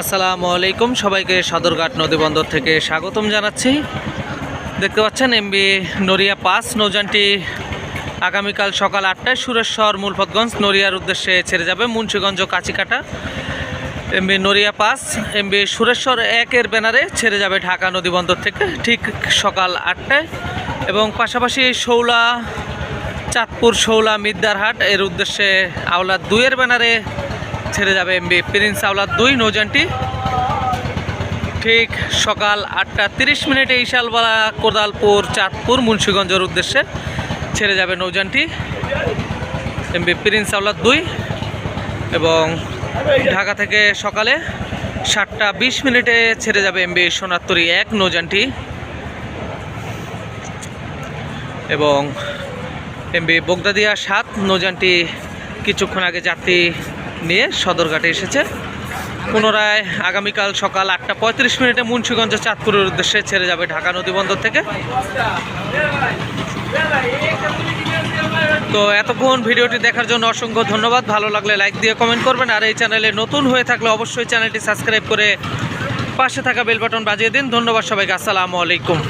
আসসালামু আলাইকুম। সবাইকে সদরঘাট নদীবন্দর থেকে স্বাগতম জানাচ্ছি। দেখতে পাচ্ছেন এমবি নড়িয়া পাস নৌযানটি আগামীকাল সকাল আটটায় সুরেশ্বর মূলপতগঞ্জ নড়িয়ার উদ্দেশ্যে ছেড়ে যাবে Munshiganj Kachikata MV Naria pass MV Sureshwar একের ব্যানারে ছেড়ে যাবে ঢাকা নদীবন্দর থেকে ঠিক সকাল আটটায়। এবং পাশাপাশি শৌলা, চাঁদপুর শৌলা মিদ্দারহাট এর উদ্দেশ্যে আওলাদ দুইয়ের ব্যানারে ছেড়ে যাবে এমবি। প্রিন্স আওলাদ দুই, নৌজানটি। ঠিক সকাল আটটা তিরিশ মিনিটে ইশালবালা, কোদালপুর, চাঁদপুর, মুন্সীগঞ্জের উদ্দেশ্যে ছেড়ে যাবে নৌজানটি। এমবি প্রিন্স আওলাদ দুই এবং ঢাকা থেকে সকালে সাতটা বিশ মিনিটে ছেড়ে যাবে এমবি সোনাত্তরি এক, নৌজানটি। এবং এমবি বগদাদিয়া সাত নৌযানটি কিছুক্ষণ আগে যাত্রী নিয়ে সদরঘাটে এসেছে। পুনরায় আগামীকাল সকাল আটটা পঁয়ত্রিশ মিনিটে মুন্সীগঞ্জ চাঁদপুরের উদ্দেশ্যে ছেড়ে যাবে ঢাকা নদীবন্দর থেকে। তো এতক্ষণ ভিডিওটি দেখার জন্য অসংখ্য ধন্যবাদ। ভালো লাগলে লাইক দিয়ে কমেন্ট করবেন। আর এই চ্যানেলে নতুন হয়ে থাকলে অবশ্যই চ্যানেলটি সাবস্ক্রাইব করে পাশে থাকা বেল বাটন বাজিয়ে দিন। ধন্যবাদ সবাইকে। আসসালামু আলাইকুম।